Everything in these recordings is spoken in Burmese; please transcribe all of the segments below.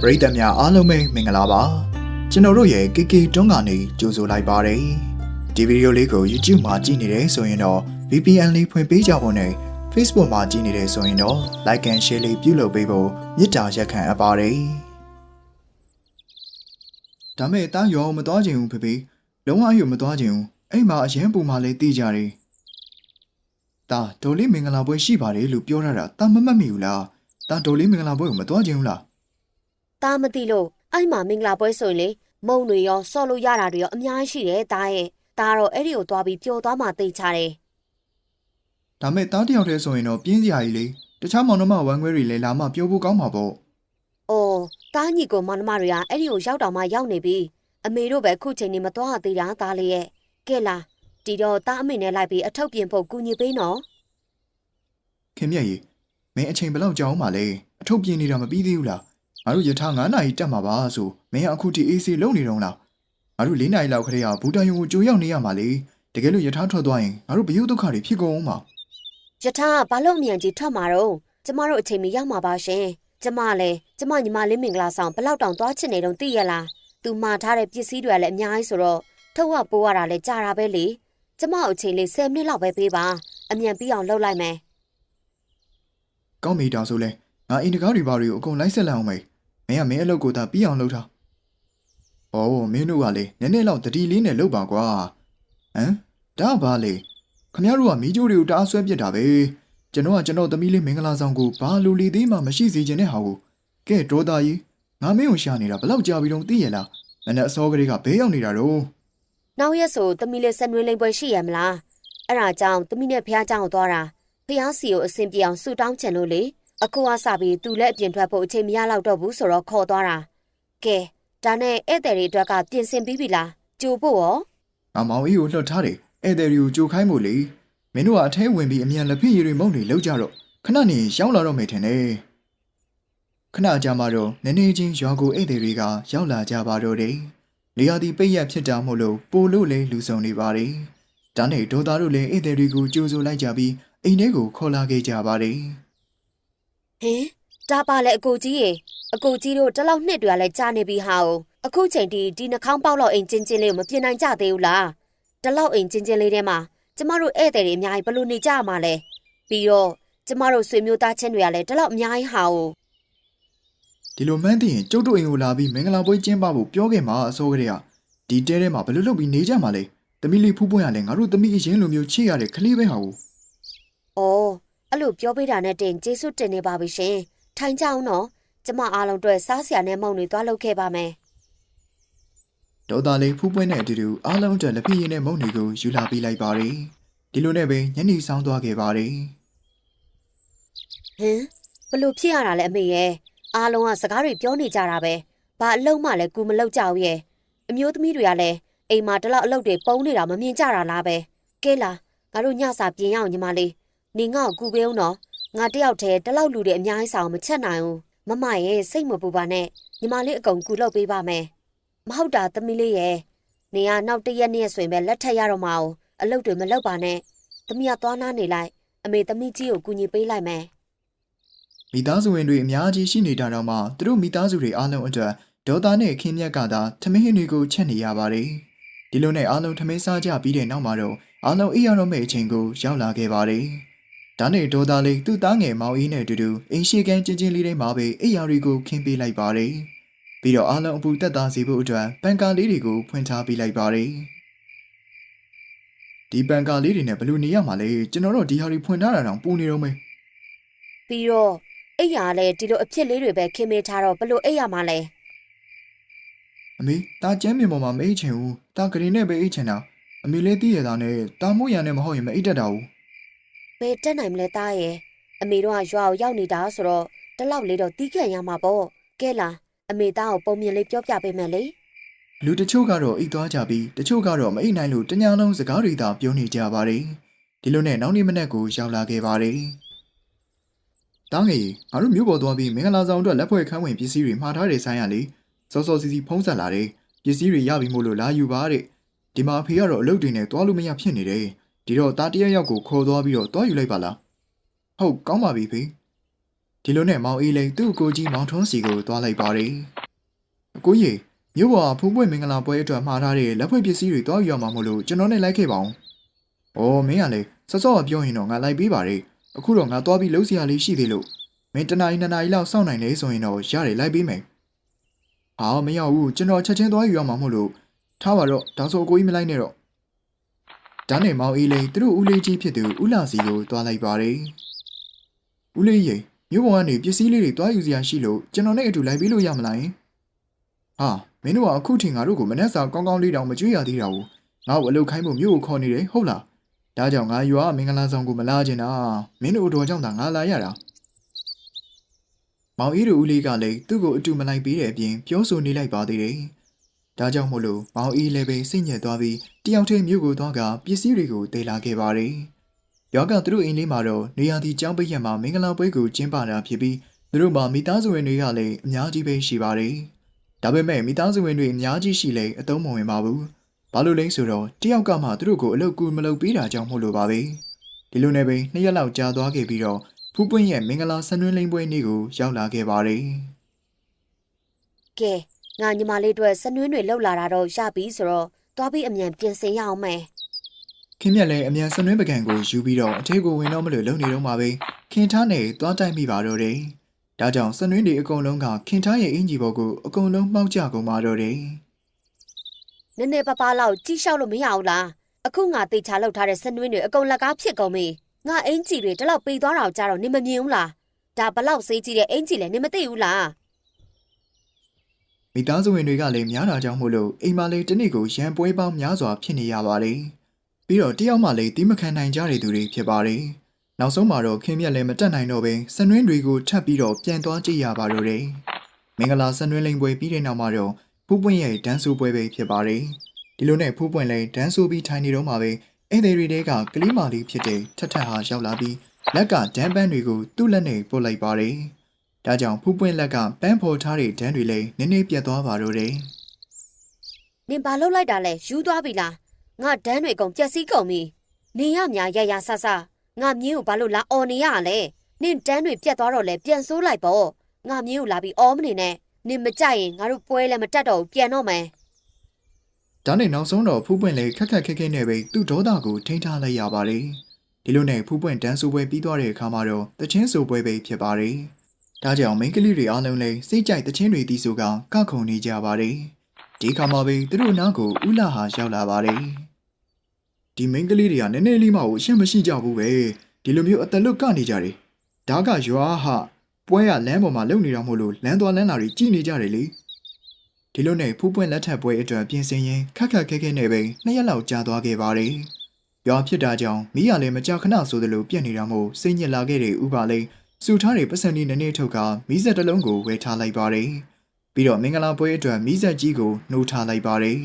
ပရိသတ်များအားလုံးပဲမင်္ဂလာပါကျွန်တော်တို့ရဲ့ KK တွန်းကနေကြိုဆိုလိုက်ပါတယ်ဒီဗီဒီယိုလေးကို YouTube မှာကြည့်နေတယ်ဆိုရင်တော့ VPN လေးဖွင့်ပေးကြဖို့နဲ့ Facebook မှာကြည့်နေတယ်ဆိုရင်တော့ Like and Share လေးပြုလုပ်ပေးဖို့မေတ္တာရက်ခံအပ်ပါတယ်ဒါမဲ့တားရောမသွားခြင်းဘူးဖေဖေလုံးဝအယူမသွားခြင်းဘူးအဲ့မှာအရင်ပူမှလည်းသိကြတယ်တာဒေါ်လေးမင်္ဂလာပွဲရှိပါတယ်လို့ပြောရတာတာမမတ်မိဘူးလားတာဒေါ်လေးမင်္ဂလာပွဲကိုမသွားခြင်းဘူးလား တားမသိလို့အဲ့မှာမင်္ဂလာပွဲဆိုရင်လေမုံတွေရောဆော့လို့ရတာတွေရောအများကြီးရှိတယ်တားရဲ့တားတော့အဲ့ဒီကိုသွားပြီးပျော်သွားမှသိချတယ်ဒါမဲ့တားတယောက်တည်းဆိုရင်တော့ပြင်းစရာကြီးလေတခြားမောင်နှမဝမ်းခွဲတွေလည်းလာမှပြောဖို့ကောင်းမှာပေါ့။အော်တားညီကိုမောင်နှမတွေကအဲ့ဒီကိုရောက်တော့မှရောက်နေပြီ။အမေတို့ပဲခုချိန်နေမသွားသေးတာတားလေးရဲ့။ကဲလားဒီတော့တားအမေနဲ့လိုက်ပြီးအထုပ်ပြင်ဖို့ကူညီပေးနော်ခင်မြတ်ကြီးမင်းအချိန်ဘယ်လောက်ကြာအောင်မလဲအထုပ်ပြင်းနေတာမပြီးသေးဘူးလား ငါတို့ယထာ9နာရီတက်မှာပါဆိုမင်းကအခုထိ AC လုံနေတော့လားငါတို့4နာရီလောက်ခရေကဘူတန်ယုံကိုကြိုရောက်နေရမှာလေတကယ်လို့ယထာထွက်သွားရင်ငါတို့ဘယုဒုက္ခတွေဖြစ်ကုန်အောင်ပါ။ယထာဘာလို့အမြန်ကြီးထွက်မှာတော့ကျမတို့အချိန်မရောက်မှာပါရှင်။ကျမလည်းကျမညီမလေးမင်္ဂလာဆောင်ဘလောက်တောင်သွားချင်နေတော့သိရလား။ तू မှာထားတဲ့ပစ္စည်းတွေကလည်းအများကြီးဆိုတော့ထုတ်ဝပိုးရတာလည်းကြာတာပဲလေ။ကျမအချိန်လေး10မိနစ်လောက်ပဲပေးပါ။အမြန်ပြီးအောင်လုပ်လိုက်မယ်ကောင်းပြီတောင်ဆိုလဲငါအင်တကားတွေဘာတွေကိုအကုန်လိုက်ဆက်လိုက်အောင်မေ မင်းကမင်းအလုပ်ကိုသာပြီးအောင်လုပ်ထားဩမင်းတို့ကလေနည်းနည်းလောက်တတိလေးနဲ့လုပ်ပါကွာဟမ်ဒါဘာလေခမရတို့ကမီးကြိုးတွေကိုတအားဆွဲပစ်တာပဲကျွန်တော်ကကျွန်တော်သမီးလေးမင်္ဂလာဆောင်ကိုဘာလူလီသေးမှမရှိစေချင်တဲ့ဟာကိုကဲဒေါ်သားကြီးငါမင်းကိုရှာနေတာဘယ်လောက်ကြာပြီတော့သိရလားမနဲ့အစောကလေးကဘေးရောက်နေတာတော့ ။နောက်ရက်ဆိုသမီးလေးဆက်နွေးလိမ့်ပွဲရှိရမလား။အဲ့ဒါကြောင့်သမီးနဲ့ဖះเจ้าကိုသွားတာ။ဖះစီကိုအဆင်ပြေအောင်ဆူတောင်းချင်လို့လေ။ အခုကစပြီးသူလည်းအပြင်ထွက်ဖို့အချိန်မရတော့တော့ဘူးဆိုတော့ခေါ်သွားတာ။ကဲဒါနဲ့ဧည့်သည်တွေအတွက်ကပြင်ဆင်ပြီးပြီလား။ကြိုဖို့ရောငါမောင်ကြီးကိုလွှတ်ထားတယ်ဧည့်သည်တွေကိုကြိုခိုင်းဖို့လေမင်းတို့ကအထဲဝင်ပြီးအမြန်လက်ဖြစ်ရည်တွေမုံတွေလောက်ကြတော့ခဏနေရောက်လာတော့မယ်ထင်တယ်ခဏကြာမှတော့နည်းနည်းချင်းရွာကိုဧည့်သည်တွေကရောက်လာကြပါတော့တယ်လေယာတီပိတ်ရက်ဖြစ်တာမို့လို့ပိုလို့လေလူစုံနေပါတယ်ဒါနဲ့ဒေါ်သားတို့လည်းဧည့်သည်တွေကိုကြိုဆိုလိုက်ကြပြီးအိမ်ထဲကိုခေါ်လာခဲ့ကြပါတယ်။ ဟင်ဒါပါလေအကိုကြီးရေအကိုကြီးတို့တလောက်နှစ်တွေကလည်းကြာနေပြီဟာ哦အခုချိန်ထိဒီနှာခေါင်းပေါက်လောက်အိမ်ချင်းချင်းလေးကိုမပြင်နိုင်ကြသေးဘူးလား။တလောက်အိမ်ချင်းချင်းလေးထဲမှာကျမတို့ဧည့်သည်တွေအများကြီးဘလို့နေကြရမှာလဲ။ပြီးတော့ကျမတို့ဆွေမျိုးသားချင်းတွေကလည်းတလောက်အများကြီးဟာ哦ဒီလိုမှန်းသိရင်ကျုပ်တို့အိမ်ကိုလာပြီးမင်္ဂလာပွဲကျင်းပဖို့ပြောခဲ့မှာအစိုးကလေးကဒီတဲထဲမှာဘယ်လိုလုပ်ပြီးနေကြမှာလဲသမီးလေးဖူးပွင့်ရလဲငါတို့သမီးအရင်လိုမျိုးချစ်ရတဲ့ကလေးပဲဟာကို။အော် အဲ့လိုပြောပေးတာနဲ့တင်ကျေးဇူးတင်နေပါပြီရှင်။ထိုင်ကြအောင်နော်။ကျမအားလုံးအတွက်စားစရာနဲ့မုံတွေသွားလုပ်ခဲ့ပါမယ်ဒေါ်သားလေးဖူးပွင့်တဲ့အတူတူအားလုံးအတွက်လက်ပြည့်ရည်နဲ့မုံတွေကိုယူလာပေးလိုက်ပါတယ်ဒီလိုနဲ့ပဲညနေဆောင်သွားခဲ့ပါတယ်။ဟင်ဘလို့ဖြစ်ရတာလဲအမေရဲ့။အားလုံးကစကားတွေပြောနေကြတာပဲ။ဘာအလုံးမှလည်းကူမလောက်ကြဘူးရဲ့။အမျိုးသမီးတွေကလည်းအိမ်မှာတလောက်အလုပ်တွေပုံနေတာမမြင်ကြတာလားပဲ။ကဲလားငါတို့ညစာပြင်ရအောင်ညီမလေး။ နေငါ့ကိုကူပေးအောင်နော်။ငါတယောက်တည်းတလောက်လူတွေအများကြီးဆောင်မချက်နိုင်ဘူး။မမရဲ့စိတ်မပူပါနဲ့။ညီမလေးအကုန်ကူလုပ်ပေးပါမယ်။မဟုတ်တာသမီးလေးရဲ့။နေကနောက်တစ်ရက်နေ့ဆိုရင်ပဲလက်ထက်ရတော့မှာ哦။အလုပ်တွေမလုပ်ပါနဲ့။သမီးကသွားနားနေလိုက်။အမေသမီးကြီးကိုကူညီပေးလိုက်မယ်။မိသားစုဝင်တွေအများကြီးရှိနေတာတော့မှသူတို့မိသားစုတွေအားလုံးအတွက်ဒေါ်သားနဲ့ခင်းမြက်ကသာထမင်းဟင်းတွေကိုချက်နေရပါတယ်ဒီလိုနဲ့အားလုံးထမင်းစားကြပြီးတဲ့နောက်မှာတော့အားလုံးအိပ်ရတော့မယ့်အချိန်ကိုရောက်လာခဲ့ပါတယ် ဒါနဲ့ဒေါ်သားလေးသူ့သားငယ်မောင်အင်းနဲ့အတူတူအိမ်ရှိကန်ချင်းချင်းလေးတိုင်းမှာပဲအိပ်ရာတွေကိုခင်းပေးလိုက်ပါတယ်ပြီးတော့အားလုံးအပူတက်သားစေဖို့အတွက်ပန်ကာလေးတွေကိုဖွင့်ထားပေးလိုက်ပါတယ်ဒီပန်ကာလေးတွေနဲ့ဘယ်လိုနေရမှာလဲကျွန်တော်တို့ဒီဟာတွေဖွင့်ထားတာတောင်ပူနေတော့မယ်ပြီးတော့အိယာလည်းဒီလိုအဖြစ်လေးတွေပဲခင်းမေးထားတော့ဘလို့အိယာမှာလဲအမေတာကျမ်းမြေပေါ်မှာမအိတ်ချင်ဘူးတာဂရီနဲ့ပဲအိတ်ချင်တာအမေလေးတည်ရတာနဲ့တာမို့ရံနဲ့မဟုတ်ရင်မအိတ်တတ်တာဘူးဘ ယ်တက်နိုင်မလဲသားရဲ့အမေတို့ကရွာကိုရောက်နေတာဆိုတော့တလောက်လေးတော့တီးခံရမှာပေါ့ကဲလားအမေသားကိုပုံမြင်လေးပြောပြပေးမယ်လေလူတချို့ကတော့အိတ်သွားကြပြီးတချို့ကတော့မအိတ်နိုင်လို့တညာလုံးစကားတွေသာပြောနေကြပါတယ်ဒီလိုနဲ့နောက်နေ့မနက်ကိုရောက်လာခဲ့ပါတယ်တားငယ်ငါတို့မြို့ပေါ်သွားပြီးမင်္ဂလာဆောင်အတွက်လက်ဖွဲ့ခန်းဝင်ပစ္စည်းတွေမှာထားတဲ့ဆိုင်ရလေစောစောစီစီဖုံးဆက်လာတယ်ပစ္စည်းတွေရပြီမို့လို့လာယူပါတဲ့ဒီမှာအဖေကတော့အလုပ်တွေနဲ့သွားလို့မရဖြစ်နေတယ် ဒီတော့တားတရက်ယောက်ကိုခေါ်သွားပြီးတော့သွားယူလိုက်ပါလားဟုတ်ကောင်းပါပြီဖေဒီလိုနဲ့မောင်အေးလိန်သူ့အကိုကြီးမောင်ထွန်းစီကိုသွားလိုက်ပါတယ်အကိုကြီးမြို့ပေါ်ကဖုံးပွင့်မင်္ဂလာပွဲအတွက်မှာထားတဲ့လက်ဖွဲ့ပစ္စည်းတွေတွားယူရမှာမို့လို့ကျွန်တော်နဲ့လိုက်ခဲ့ပါအောင်ဩမင်းကလေစောစောကပြောရင်တော့ငါလိုက်ပေးပါလေအခုတော့ငါသွားပြီးလှုပ်ရှားလေးရှိသေးလို့မင်းတနားရီနှစ်နာရီလောက်စောင့်နိုင်လေဆိုရင်တော့ရတယ်လိုက်ပေးမယ်ဟာမရဘူးကျွန်တော်ချက်ချင်းသွားယူရမှာမို့လို့ထားပါတော့ဒါဆိုအကိုကြီးမလိုက်နဲ့တော့ ဒါနဲ့မောင်အေးလိန်သူတို့ဦးလေးကြီးဖြစ်သူဦးလာစီကိုသွားလိုက်ပါတယ်ဦးလေးရေမြို့ပေါ်ကနေပစ္စည်းလေးတွေတွားယူစရာရှိလို့ကျွန်တော်နဲ့အတူလိုက်ပြီးလို့ရမလားယင်ဟာမင်းတို့ကအခုထင်ငါတို့ကိုမနှက်စာကောင်းကောင်းလေးတောင်မကြွေးရသေးတာဘူးငါ့ကိုအလုပ်ခိုင်းဖို့မြို့ကိုခေါ်နေတယ်ဟုတ်လားဒါကြောင့်ငါရွာမင်္ဂလာဆောင်ကိုမလာချင်တာမင်းတို့တော်ကြောင့်သာငါလာရတာမောင်အေးတို့ဦးလေးကလည်းသူ့ကိုအတူမလိုက်ပေးတဲ့အပြင်ပြောဆိုနေလိုက်ပါသေးတယ် ဒါကြောင့်မို့လို့မောင်အေးလည်းပဲစိတ်ညစ်သွားပြီးတယောက်တည်းမြို့ကိုသွားကပစ္စည်းတွေကိုတေးလာခဲ့ပါတယ်ယောကသူတို့အိမ်လေးမှာတော့နေရာဒီကျောင်းပိတ်ရက်မှာမင်္ဂလာပွဲကိုကျင်းပတာဖြစ်ပြီးသူတို့မှာမိသားစုဝင်တွေကလည်းအများကြီးပဲရှိပါတယ်။ဒါပေမဲ့မိသားစုဝင်တွေအများကြီးရှိလေအသုံးမဝင်ပါဘူး။ဘာလို့လဲဆိုတော့တယောက်ကမှသူတို့ကိုအလုပ်ကူမလုပ်ပေးတာကြောင့်မို့လို့ပါပဲ။ဒီလိုနဲ့ပဲနှစ်ရက်လောက်ကြာသွားခဲ့ပြီးတော့ဖူးပွင့်ရဲ့မင်္ဂလာဆန်နွှဲလိမ့်ပွဲနေ့ကိုရောက်လာခဲ့ပါတယ်ကဲ ငါညီမလေးတို့စနွင်းတွေလှုပ်လာတာတော့ရပြီဆိုတော့သွားပြီးအမြန်ပြင်ဆင်ရအောင်မယ်။ခင်မြက်လည်းအမြန်ဆန်နွှဲပကံကိုယူပြီးတော့အထက်ကိုဝင်တော့မလို့လုံနေတော့မှာပဲခင်ထားနဲ့သွားတိုက်မိပါတော့တယ်။ဒါကြောင့်ဆန်နွှဲတွေအကုန်လုံးကခင်ထားရဲ့အင်ဂျီဘော်ကိုအကုန်လုံးမှောက်ကြကုန်ပါတော့တယ်။နည်းနည်းပါးပါးလောက်ကြီးလျှောက်လို့မရဘူးလားအခုငါတေချာလောက်ထားတဲ့စနွင်းတွေအကုန်လက်ကားဖြစ်ကုန်ပြီငါအင်ကြီးတွေတလောက်ပေသွားတာကိုကြားတော့နင်မမြင်ဘူးလားဒါဘလောက်စေးကြီးတဲ့အင်ကြီးလဲနင်မသိဘူးလား မိသားစုဝင်တွေကလည်းများတာကြောင့်မို့လို့အိမ်မလေးတစ်နေ့ကိုရန်ပွဲပေါင်းများစွာဖြစ်နေရပါတယ်။ပြီးတော့တယောက်မှလည်းတီးမခံနိုင်ကြတဲ့သူတွေဖြစ်ပါတယ်။နောက်ဆုံးမှာတော့ခင်မြက်လည်းမတက်နိုင်တော့ဘဲဆန်နွင်းတွေကိုထပ်ပြီးတော့ပြန်သွားကြည့်ရပါတော့တယ်။မင်္ဂလာဆန်နွင်းလိန်ပွဲပြီးတဲ့နောက်မှာတော့ဖူးပွင့်ရဲ့ဒန်းဆူပွဲပဲဖြစ်ပါတယ်။ဒီလိုနဲ့ဖူးပွင့်လည်းဒန်းဆူပြီးထိုင်နေတော့မှပဲဧည့်သည်တွေတဲကကလေးမာလေးဖြစ်တဲ့ထက်ထက်ဟာရောက်လာပြီးလက်ကဒန်းပန်းတွေကိုသူ့လက်နဲ့ပုတ်လိုက်ပါတယ်။ ဒါကြောင့်ဖူးပွင့်လက်ကပန်းဖော်ထားတဲ့ဒန်းတွေလည်းနည်းနည်းပြတ်သွားပါတော့တယ်နင်ဘာလုပ်လိုက်တာလဲယူသွားပြီလားငါဒန်းတွေအကုန်ပျက်စီးကုန်ပြီနင်ရများရရဆဆငါမြင်းကိုဘာလို့လာអော်နေရလဲနင်ဒန်းတွေပြတ်သွားတော့လဲပြန်ဆိုးလိုက်ပေါ့ငါမြင်းကိုလာပြီးអော်မနေနဲ့နင်မကြိုက်ရင်ငါတို့ပွဲလည်းမတက်တော့ဘူးပြန်တော့မယ်။ဒါနဲ့နောက်ဆုံးတော့ဖူးပွင့်လည်းခက်ခက်ခဲခဲနဲ့ပဲသူ့ဒေါသကိုထိန်းထားလိုက်ရပါတယ်။ဒီလိုနဲ့ဖူးပွင့်ဒန်းဆူပွဲပြီးသွားတဲ့အခါမှာတော့တချင်းဆူပွဲပဲဖြစ်ပါတယ်။ ဒါကြောင့်မိန်းကလေးတွေအားလုံးလည်းစိတ်ကြိုက်တချင်းတွေတီးဆိုကကခုန်နေကြပါတယ်။ဒီခါမှာပဲသူတို့နောက်ကိုဥလာဟာရောက်လာပါတယ်။ဒီမိန်းကလေးတွေကနည်းနည်းလေးမှကိုရှက်မရှိကြဘူးပဲ။ဒီလိုမျိုးအတလွတ်ကနေကြတယ်။ဒါကရွာဟာပွဲကလမ်းပေါ်မှာလုံနေတာမို့လို့လမ်းသွားလမ်းလာတွေကြည်နေကြတယ်လေ။ဒီလိုနဲ့ဖူးပွင့်လက်ထပ်ပွဲအတွက်ပြင်ဆင်ရင်ခက်ခက်ခဲခဲနဲ့ပဲနှစ်ရက်လောက်ကြာသွားခဲ့ပါတယ်။ရွာဖြစ်တာကြောင့်မိရလည်းမကြာခဏဆိုသလိုပြက်နေတာမို့စိတ်ညစ်လာခဲ့တဲ့ဥပါလေး စူထားတဲ့ပတ်စံလေးနည်းနည်းထုတ်ကမိဆက်တစ်လုံးကိုဝယ်ထားလိုက်ပါတယ်။ပြီးတော့မင်္ဂလာပွဲအတွက်မိဆက်ကြီးကိုနှိုးထားလိုက်ပါတယ်။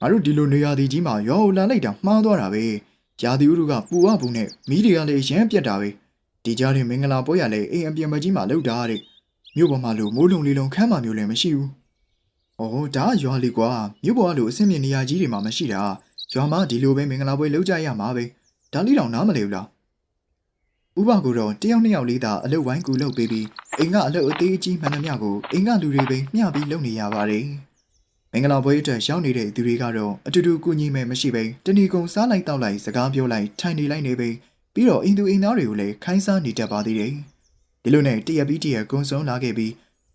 ငါတို့ဒီလိုနေရာဒီကြီးမှာရွာကိုလာလိုက်တာမှားသွားတာပဲ။ဂျာဒီဥတို့ကပူဝဘူးနဲ့မိတွေကလည်းရမ်းပြက်တာပဲ။ဒီကြားထဲမင်္ဂလာပွဲရလဲအိမ်အပြင်မကြီးမှာလှုပ်တာတဲ့။မြို့ပေါ်မှာလို့မိုးလုံလေးလုံးခမ်းမှမျိုးလည်းမရှိဘူး။အော်ဒါကရွာလေးကွာမြို့ပေါ်ကလို့အဆင့်မြင့်နေရာကြီးတွေမှာမရှိတာ။ရွာမှာဒီလိုပဲမင်္ဂလာပွဲလုပ်ကြရမှာပဲ။ဒါလေးတောင်နားမလည်ဘူးလား။ ဥပကတော့တယောက်နှစ်ယောက်လေးသာအလုပ်ဝိုင်းကူလုပ်ပေးပြီးအိမ်ကအလုပ်အသေးအကြီးမှန်သမျှကိုအိမ်ကလူတွေပဲမျှပြီးလုပ်နေရပါတယ်။မင်္ဂလာပွဲအတွက်ရောက်နေတဲ့သူတွေကတော့အတူတူကူညီမဲ့မရှိပဲတဏီကုံစားလိုက်တောက်လိုက်စကားပြောလိုက်ထိုင်နေလိုက်နေပဲပြီးတော့အိမ်သူအိမ်သားတွေကိုလည်းခိုင်းစားနေတတ်ပါသေးတယ်။ဒီလိုနဲ့တရက်ပြီးတရက်ကုံဆုံးလာခဲ့ပြီး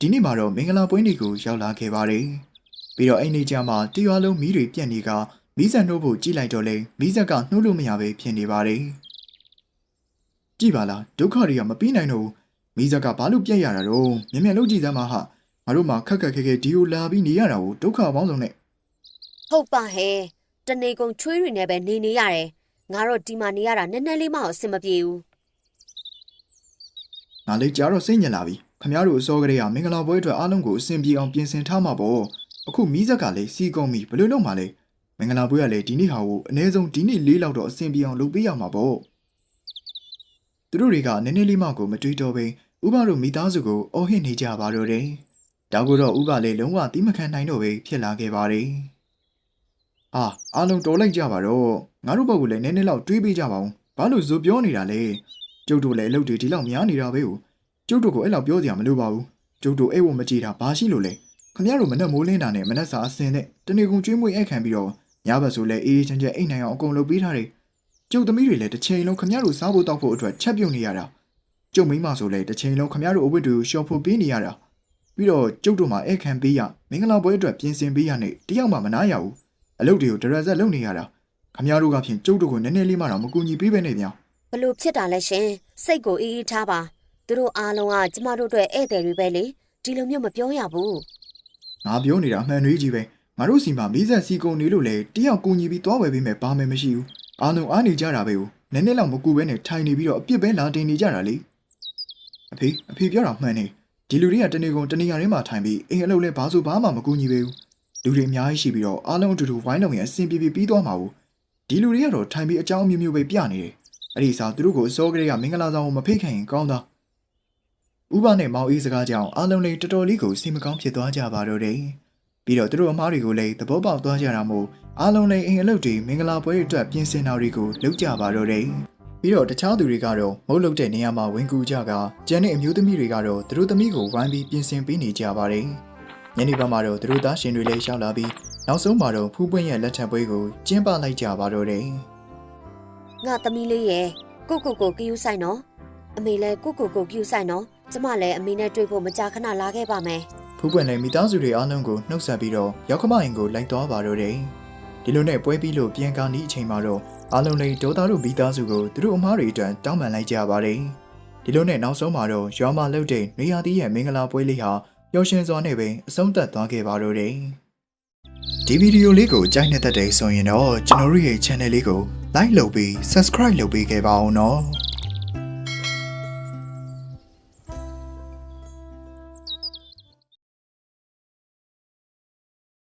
ဒီနေ့မှာတော့မင်္ဂလာပွဲနေ့ကိုရောက်လာခဲ့ပါတယ်။ပြီးတော့အိမ်နေကြမှာတရွာလုံးမီးတွေပြက်နေကမီးဆက်နှိုးဖို့ကြည့်လိုက်တော့လေမီးဆက်ကနှိုးလို့မရပဲဖြစ်နေပါတယ်။ ကြည့်ပါလားဒုက္ခတွေကမပြီးနိုင်တော့ဘူးမီးဆက်ကဘာလို့ပြက်ရတာတော့မြင်မြင်လုံးကြည့်သမ်းပါဟာငါတို့မှာခက်ခက်ခဲခဲဒီကိုလာပြီးနေရတာကိုဒုက္ခပေါင်းစုံနဲ့ဟုတ်ပါဟဲ့တနေကုန်ချွေးတွေနဲ့ပဲနေနေရတယ်ငါတော့ဒီမှာနေရတာနည်းနည်းလေးမှအဆင်မပြေဘူးငါလေးကြားတော့စိတ်ညစ်လာပြီခမရတို့အစောကလေးကမင်္ဂလာပွဲအတွက်အားလုံးကိုအဆင်ပြေအောင်ပြင်ဆင်ထားမှာပေါ့အခုမီးဆက်ကလည်းစီကုန်ပြီဘယ်လိုလုပ်မှာလဲမင်္ဂလာပွဲကလည်းဒီနေ့ဟာကိုအနည်းဆုံးဒီနေ့လေးလောက်တော့အဆင်ပြေအောင်လုပ်ပေးရမှာပေါ့ သူတို့တွေကနည်းနည်းလေးမှကိုမတွေးတော့ဘဲဥပတို့မိသားစုကိုအော်ဟစ်နေကြပါတော့တယ်ဒါကိုတော့ဥပလည်းလုံးဝသီးမခံနိုင်တော့ပဲဖြစ်လာခဲ့ပါတယ်အာအားလုံးတော်လိုက်ကြပါတော့ငါတို့ဘက်ကလည်းနည်းနည်းလောက်တွေးပေးကြပါဦးဘာလို့ဇိုပြောနေတာလဲကျုပ်တို့လည်းအလုပ်တွေဒီလောက်များနေတာပဲကိုကျုပ်တို့ကိုအဲ့လောက်ပြောစရာမလိုပါဘူးကျုပ်တို့အဲ့ဝမကြည့်တာဘာရှိလို့လဲခမရတို့မနဲ့မိုးလင်းတာနဲ့မနဲ့စာအစင်နဲ့တနေကုန်ကျွေးမွေးအိတ်ခံပြီးတော့ညဘက်ဆိုလဲအေးအေးချမ်းချမ်းအိတ်နိုင်အောင်အကုန်လုပ်ပေးထားတယ် ကျုပ်သမီးတွေလည်းတစ်ချိန်လုံးခမရတို့စားဖို့တောက်ဖို့အတွက်ချက်ပြုတ်နေရတာကျုပ်မိန်းမဆိုလဲတစ်ချိန်လုံးခမရတို့အဝတ်တွေကိုရှော့ဖို့ပေးနေရတာပြီးတော့ကျုပ်တို့မှာအိတ်ခံပေးရမင်္ဂလာပွဲအတွက်ပြင်ဆင်ပေးရနဲ့တယောက်မှမနာရဘူးအလုပ်တွေကိုဒရက်ဆက်လုပ်နေရတာခမရတို့ကဖြင့်ကျုပ်တို့ကိုနည်းနည်းလေးမှတော့မကူညီပေးပဲနဲ့ဗျာဘလို့ဖြစ်တာလဲရှင်စိတ်ကိုအေးအေးထားပါသူတို့အားလုံးကကျမတို့အတွက်ဧည့်သည်တွေပဲလေဒီလိုမျိုးမပြောရဘူးငါပြောနေတာအမှန်တွေးကြီးပဲငါတို့စီမှာမီးဆက်စီကုန်နေလို့လေတယောက်ကူညီပြီးသွားဝယ်ပေးမယ်ဘာမှမရှိဘူး အားလုံးအားနေကြတာပဲကိုနည်းနည်းလောက်မကူပဲနဲ့ထိုင်နေပြီးတော့အပြစ်ပဲလာတင်နေကြတာလေအဖေအဖေပြောတာမှန်နေဒီလူတွေကတနေကုန်တနေရာထဲမှာထိုင်ပြီးအိမ်အလုပ်လဲဘာဆိုဘာမှမကူညီပေဘူးလူတွေအများကြီးရှိပြီးတော့အားလုံးအတူတူဝိုင်းလုံးရင်အဆင်ပြေပြေပြီးသွားမှာဘူးဒီလူတွေကတော့ထိုင်ပြီးအကြောင်းအမျိုးမျိုးပဲပြနေတယ်အဲ့ဒီစားသူတို့ကိုအစောကလေးကမင်္ဂလာဆောင်ကိုမဖိတ်ခင်ကောင်းသားဥပနဲ့မောင်အေးစကားကြောင့်အားလုံးလေးတော်တော်လေးကိုစိတ်မကောင်းဖြစ်သွားကြပါတော့တယ် ပြီးတော့သူတို့အမားတွေကိုလည်းသဘောပေါက်သွားကြတာမို့အားလုံးလည်းအိမ်အလုပ်တွေမင်္ဂလာပွဲတွေအတွက်ပြင်ဆင်တာတွေကိုလုပ်ကြပါတော့တယ်။ပြီးတော့တခြားသူတွေကတော့မုတ်လုတ်တဲ့နေရာမှာဝင်ကူကြကကျန်တဲ့အမျိုးသမီးတွေကတော့သူတို့သမီးကိုဝိုင်းပြီးပြင်ဆင်ပေးနေကြပါတယ်။ညနေဘက်မှာတော့သူတို့သားရှင်တွေလည်းရှောက်လာပြီးနောက်ဆုံးမှာတော့ဖူးပွင့်ရဲ့လက်ထပ်ပွဲကိုကျင်းပလိုက်ကြပါတော့တယ်ငါသမီးလေးရဲ့ကိုကိုကိုကယူဆိုင်နော်အမေလည်းကိုကိုကိုကယူဆိုင်နော်ကျမလည်းအမေနဲ့တွေ့ဖို့မကြာခဏလာခဲ့ပါမယ်။ ဖူးပွင့်လည်းမိသားစုတွေအားလုံးကိုနှုတ်ဆက်ပြီးတော့ရောက်ခမအိမ်ကိုလိုက်သွားပါတော့တယ်။ဒီလိုနဲ့ပွဲပြီးလို့ပြန်ကာနီးအချိန်မှာတော့အားလုံးလည်းဒေါသတို့မိသားစုကိုသူတို့အမားတွေအတွက်တောင်းပန်လိုက်ကြပါတယ်။ဒီလိုနဲ့နောက်ဆုံးမှာတော့ရွာမှာလှုပ်တဲ့နေရာသီးရဲ့မင်္ဂလာပွဲလေးဟာပျော်ရွှင်စွာနဲ့ပဲအဆုံးသတ်သွားခဲ့ပါတော့တယ်။ဒီဗီဒီယိုလေးကိုကြိုက်နေတဲ့တဲ့ဆိုရင်တော့ကျွန်တော်တို့ရဲ့ channel လေးကို like လုပ်ပြီး subscribe လုပ်ပေးခဲ့ပါအောင်နော်။